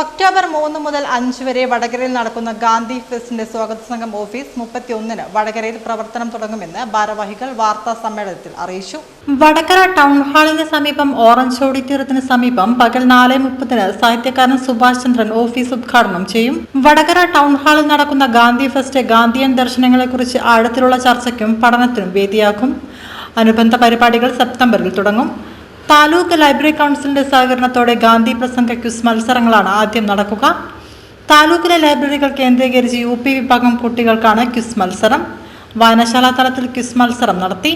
October മൂന്ന് മുതൽ അഞ്ച് വരെ വടകരയിൽ നടക്കുന്ന ഗാന്ധി ഫെസ്റ്റിന്റെ സ്വാഗത സംഘം ഓഫീസ് മുപ്പത്തിയൊന്നിന് വടകരയിൽ പ്രവർത്തനം തുടങ്ങുമെന്ന് ഭാരവാഹികൾ വാർത്താ സമ്മേളനത്തിൽ അറിയിച്ചു. വടകര ടൗൺ ഹാളിന് സമീപം ഓറഞ്ച് ഓഡിറ്റോറിയത്തിന് സമീപം പകൽ നാല് മുപ്പതിന് സാഹിത്യകാരൻ സുഭാഷ് ചന്ദ്രൻ ഓഫീസ് ഉദ്ഘാടനം ചെയ്യും. വടകര ടൗൺ ഹാളിൽ നടക്കുന്ന ഗാന്ധി ഫെസ്റ്റ് ഗാന്ധിയൻ ദർശനങ്ങളെക്കുറിച്ച് ആഴത്തിലുള്ള ചർച്ചയ്ക്കും പഠനത്തിനും വേദിയാക്കും. അനുബന്ധ പരിപാടികൾ സെപ്റ്റംബറിൽ തുടങ്ങും. താലൂക്ക് ലൈബ്രറി കൗൺസിലിന്റെ സഹകരണത്തോടെ ഗാന്ധി പ്രസംഗ ക്വിസ് മത്സരങ്ങളാണ് ആദ്യം നടക്കുക. താലൂക്കിലെ ലൈബ്രറികൾ കേന്ദ്രീകരിച്ച് യു പി വിഭാഗം കുട്ടികൾക്കാണ് ക്വിസ് മത്സരം. വായനശാല തലത്തിൽ ക്വിസ് മത്സരം നടത്തി.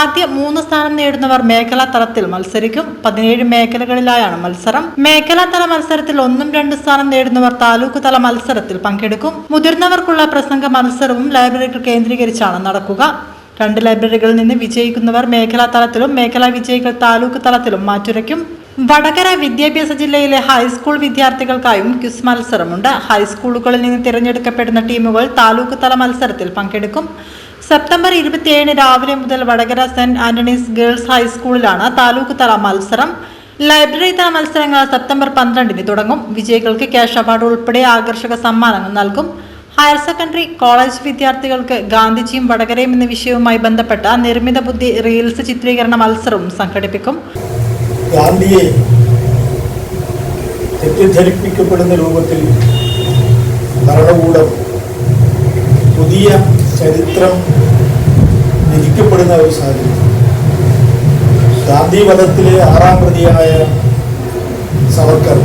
ആദ്യ മൂന്ന് സ്ഥാനം നേടുന്നവർ മേഖലാ തലത്തിൽ മത്സരിക്കും. പതിനേഴ് മേഖലകളിലായാണ് മത്സരം. മേഖലാ തല മത്സരത്തിൽ ഒന്നും രണ്ട് സ്ഥാനം നേടുന്നവർ താലൂക്ക് തല മത്സരത്തിൽ പങ്കെടുക്കും. മുതിർന്നവർക്കുള്ള പ്രസംഗ മത്സരവും ലൈബ്രറികൾ കേന്ദ്രീകരിച്ചാണ് നടക്കുക. രണ്ട് ലൈബ്രറികളിൽ നിന്ന് വിജയിക്കുന്നവർ മേഖലാ തലത്തിലും മേഖലാ വിജയികൾ താലൂക്ക് തലത്തിലും മാറ്റുരയ്ക്കും. വടകര വിദ്യാഭ്യാസ ജില്ലയിലെ ഹൈസ്കൂൾ വിദ്യാർത്ഥികൾക്കായും ക്വിസ് മത്സരമുണ്ട്. ഹൈസ്കൂളുകളിൽ നിന്ന് തിരഞ്ഞെടുക്കപ്പെടുന്ന ടീമുകൾ താലൂക്ക് തല മത്സരത്തിൽ പങ്കെടുക്കും. സെപ്റ്റംബർ ഇരുപത്തിയേഴിന് രാവിലെ മുതൽ വടകര സെന്റ് ആന്റണീസ് ഗേൾസ് ഹൈസ്കൂളിലാണ് താലൂക്ക് തല മത്സരം. ലൈബ്രറി തല മത്സരങ്ങൾ സെപ്റ്റംബർ പന്ത്രണ്ടിന് തുടങ്ങും. വിജയികൾക്ക് ക്യാഷ് അവാർഡ് ഉൾപ്പെടെ ആകർഷക സമ്മാനങ്ങൾ നൽകും. ഹയർ സെക്കൻഡറി കോളേജ് വിദ്യാർത്ഥികൾക്ക് ഗാന്ധിജിയും വടകരയും എന്ന വിഷയവുമായി ബന്ധപ്പെട്ട നിർമ്മിത ബുദ്ധി റീൽസ് ചിത്രീകരണ മത്സരവും സംഘടിപ്പിക്കും. ഗാന്ധിയെ തെറ്റിദ്ധരിപ്പിക്കപ്പെടുന്ന രൂപത്തിൽ ഭരണകൂടം പുതിയ ചരിത്രം രചിക്കപ്പെടുന്ന ഒരു സാഹചര്യം. ഗാന്ധി വധത്തിലെ ആറാം പ്രതിയായ സവർക്കർ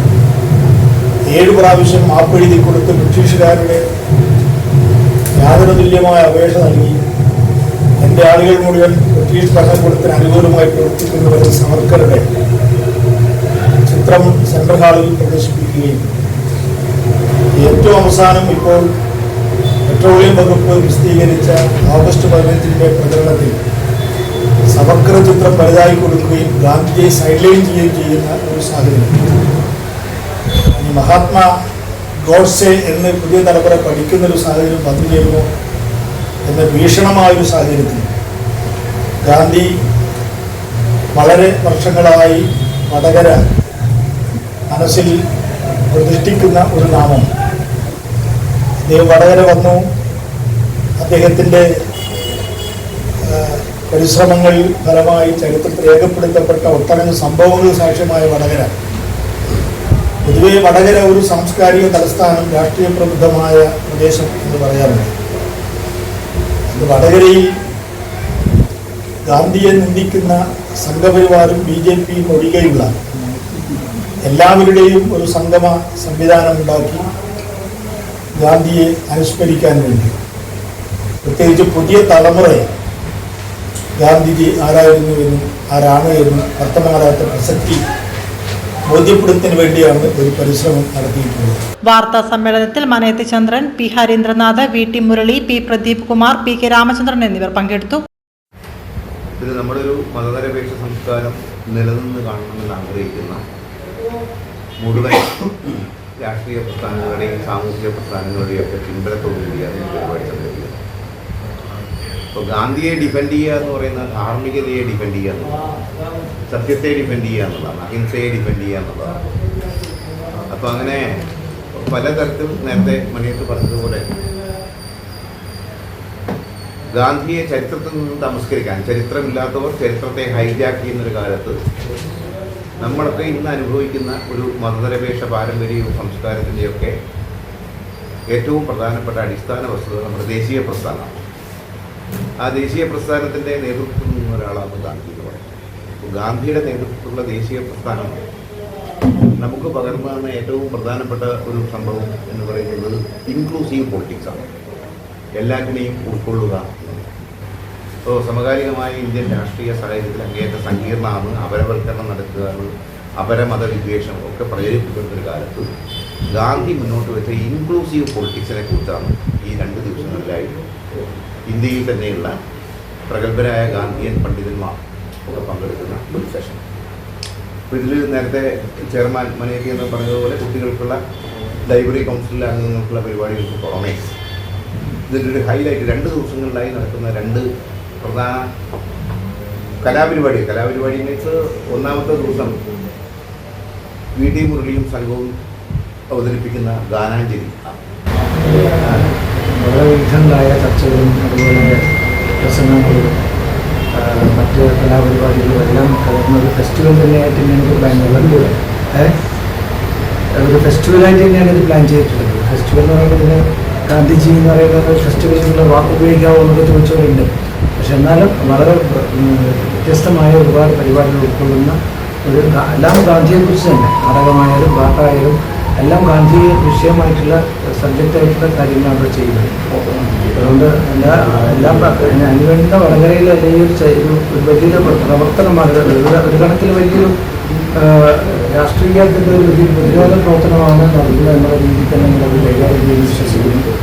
ഏഴ് പ്രാവശ്യം മാപ്പെഴുതി കൊടുത്ത് ബ്രിട്ടീഷുകാരുടെ തുല്യമായ അപേക്ഷ നൽകി. എന്റെ ആളുകൾ മുഴുവൻ ബ്രിട്ടീഷ് ഭരണകൂടത്തിന് അനുകൂലമായി പ്രവർത്തിക്കുന്നവരും സമർക്കരുടെ ചിത്രം സെൻട്രൽ ഹാളിൽ പ്രദർശിപ്പിക്കുകയും. ഏറ്റവും അവസാനം ഇപ്പോൾ പെട്രോളിയം വകുപ്പ് വിശദീകരിച്ച ഓഗസ്റ്റ് പതിനഞ്ചിന്റെ പ്രചരണത്തിൽ സവർക്കർ ചിത്രം വലുതായി കൊടുക്കുകയും ഗാന്ധിജിയെ സൈഡ്ലൈൻ ചെയ്യുകയും ചെയ്യുന്ന ഒരു സാഹചര്യം. മഹാത്മാ ഗോഡ്സെ എന്ന് പുതിയ തലമുറ പഠിക്കുന്ന ഒരു സാഹചര്യം വന്നു ചേരുമോ എന്ന ഭീഷണമായ ഒരു സാഹചര്യത്തിൽ ഗാന്ധി വളരെ വർഷങ്ങളായി വടകര മനസ്സിൽ പ്രതിഷ്ഠിക്കുന്ന ഒരു നാമം. അദ്ദേഹം വടകര വന്നു. അദ്ദേഹത്തിന്റെ പരിശ്രമങ്ങൾ ഫലമായി ചരിത്രത്തിൽ രേഖപ്പെടുത്തപ്പെട്ട ഒട്ടനവധി സംഭവങ്ങൾ സാക്ഷ്യമായ വടകര. പൊതുവെ വടകര ഒരു സാംസ്കാരിക തലസ്ഥാനം രാഷ്ട്രീയ പ്രബുദ്ധമായ പ്രദേശം എന്ന് പറയാറുണ്ട്. അത് വടകരയിൽ ഗാന്ധിയെ നിന്ദിക്കുന്ന സംഘപരിവാറും ബി ജെ പിയും ഒഴികെയുള്ള എല്ലാവരുടെയും ഒരു സംഗമ സംവിധാനം ഉണ്ടാക്കി ഗാന്ധിയെ അനുസ്മരിക്കാൻ വേണ്ടി. പ്രത്യേകിച്ച് പുതിയ തലമുറയെ ഗാന്ധിജി ആരായിരുന്നു എന്നും ആരാണ് എന്നും വർത്തമാനകാലത്തെ പ്രസക്തി ബോധ്യപ്പെടുത്തുന്നതിന് വേണ്ടിയാണ് ഒരു പരിശ്രമം നടത്തിയിട്ടുള്ളത്. വാർത്താ സമ്മേളനത്തിൽ Manayath Chandran P Harindranath V T Murali P Pradeep Kumar P K Ramachandran എന്നിവർ പങ്കെടുത്തു. ഇത് നമ്മുടെ ഒരു മതനിരപേക്ഷ സംസ്കാരം നിലനിന്ന് കാണണമെന്ന് ആഗ്രഹിക്കുന്ന മുഴുവൻ രാഷ്ട്രീയ പ്രസ്ഥാനങ്ങളുടെയും സാമൂഹിക പ്രസ്ഥാനങ്ങളുടെയും ഒക്കെ പിൻബലത്തോടുകൂടിയാണ് ഈ പരിപാടി സംഘടിപ്പിക്കുന്നത്. അപ്പോൾ ഗാന്ധിയെ ഡിഫെൻഡ് ചെയ്യുക എന്ന് പറയുന്നത് ധാർമ്മികതയെ ഡിഫെൻഡ് ചെയ്യുക എന്നുള്ളതാണ്. സത്യത്തെ ഡിഫെൻഡ് ചെയ്യുക എന്നുള്ളതാണ്. അഹിംസയെ ഡിഫെൻഡ് ചെയ്യുക എന്നുള്ളതാണ്. അപ്പോൾ അങ്ങനെ പലതരത്തിലും നേരത്തെ മണിയത്ത് പറഞ്ഞതുപോലെ ഗാന്ധിയെ ചരിത്രത്തിൽ നിന്ന് തമസ്കരിക്കാൻ ചരിത്രമില്ലാത്തവർ ചരിത്രത്തെ ഹൈജാക്ക് ചെയ്യുന്നൊരു കാലത്ത് നമ്മളൊക്കെ ഇന്ന് അനുഭവിക്കുന്ന ഒരു മതനിരപേക്ഷ പാരമ്പര്യവും സംസ്കാരത്തിന്റെയൊക്കെ ഏറ്റവും പ്രധാനപ്പെട്ട അടിസ്ഥാന വസ്തുത നമ്മുടെ ദേശീയ പ്രസ്ഥാനമാണ്. ആ ദേശീയ പ്രസ്ഥാനത്തിന്റെ നേതൃത്വം നിന്ന ഒരാളാണ് ഗാന്ധി എന്ന് പറയുന്നത്. ഗാന്ധിയുടെ നേതൃത്വത്തിലുള്ള ദേശീയ പ്രസ്ഥാനം നമുക്ക് പകർന്നു തന്ന ഏറ്റവും പ്രധാനപ്പെട്ട ഒരു സംഭവം എന്ന് പറയുന്നത് ഇൻക്ലൂസീവ് പൊളിറ്റിക്സാണ് എല്ലാറ്റിനെയും ഉൾക്കൊള്ളുക ഇപ്പോൾ സമകാലികമായ ഇന്ത്യൻ രാഷ്ട്രീയ സാഹചര്യത്തിൽ അങ്ങേയറ്റ സങ്കീർണമാണ് അപരവൽക്കരണം നടക്കുക അപരമത വിദ്വേഷം ഒക്കെ പ്രചരിപ്പിക്കുന്ന ഒരു കാലത്ത് ഗാന്ധി മുന്നോട്ട് വെച്ച ഇൻക്ലൂസീവ് പൊളിറ്റിക്സിനെ കുറിച്ചാണ് ഈ രണ്ട് ദിവസങ്ങളിലായി ഇന്ത്യയിൽ തന്നെയുള്ള പ്രഗത്ഭരായ ഗാന്ധിയൻ പണ്ഡിതന്മാർ ഒക്കെ പങ്കെടുക്കുന്ന ഒരു സെഷൻ അപ്പോൾ ഇതിൽ നേരത്തെ ചെയർമാൻ മനേറ്റി എന്ന് പറഞ്ഞതുപോലെ കുട്ടികൾക്കുള്ള ലൈബ്രറി കൗൺസിലിലെ അംഗങ്ങൾക്കുള്ള പരിപാടികൾക്ക് പുറമേ ഇതിന്റെ ഒരു ഹൈലൈറ്റ് രണ്ട് ദിവസങ്ങളിലായി നടക്കുന്ന രണ്ട് പ്രധാന കലാപരിപാടി കലാപരിപാടി മീൻസ് ഒന്നാമത്തെ ദിവസം വി ടി മുരളിയും സംഘവും അവതരിപ്പിക്കുന്ന ഗാനാഞ്ജലി. വളരെ വിധങ്ങളായ ചർച്ചകളും അതുപോലെ പ്രസംഗങ്ങളും മറ്റ് കലാപരിപാടികളും എല്ലാം കലർന്ന ഒരു ഫെസ്റ്റിവൽ തന്നെയായിട്ട് തന്നെ എനിക്ക് പ്ലാൻ ചെയ്യുന്നത്? ഒരു ഫെസ്റ്റിവലായിട്ട് തന്നെയാണ് ഇത് പ്ലാൻ ചെയ്തിട്ടുള്ളത് ഫെസ്റ്റിവൽ എന്ന് പറയുന്നതിന് ഗാന്ധിജി എന്ന് പറയുന്നത് ഫെസ്റ്റിവലിനുള്ള വാക്ക് ഉപയോഗിക്കാവോ എന്നൊക്കെ ചോദിച്ചവരുണ്ട്. പക്ഷെ എന്നാലും വളരെ വ്യത്യസ്തമായ ഒരുപാട് പരിപാടികൾ ഉൾക്കൊള്ളുന്ന ഒരു എല്ലാം ഗാന്ധിയെക്കുറിച്ച് തന്നെ. നാടകമായാലും പാട്ടായാലും എല്ലാം ഗാന്ധി വിഷയമായിട്ടുള്ള സബ്ജക്റ്റ് ആയിട്ടുള്ള കാര്യങ്ങളാണ് അവിടെ ചെയ്യുന്നത്. അതുകൊണ്ട് എല്ലാ എല്ലാ അതിനുവേണ്ട വടകരയിൽ അല്ലെങ്കിൽ ഒരു വലിയ പ്രവർത്തനമാണ് ഒരു കണക്കിൽ വലിയൊരു രാഷ്ട്രീയത്തിന്റെ ഒരു വലിയ പ്രതിരോധ പ്രവർത്തനമാണ് നടത്തുന്നത് എന്നുള്ള രീതിയിൽ തന്നെ നമ്മൾ കൈകാര്യം ചെയ്യുന്നത് വിശ്വസിക്കുന്നു.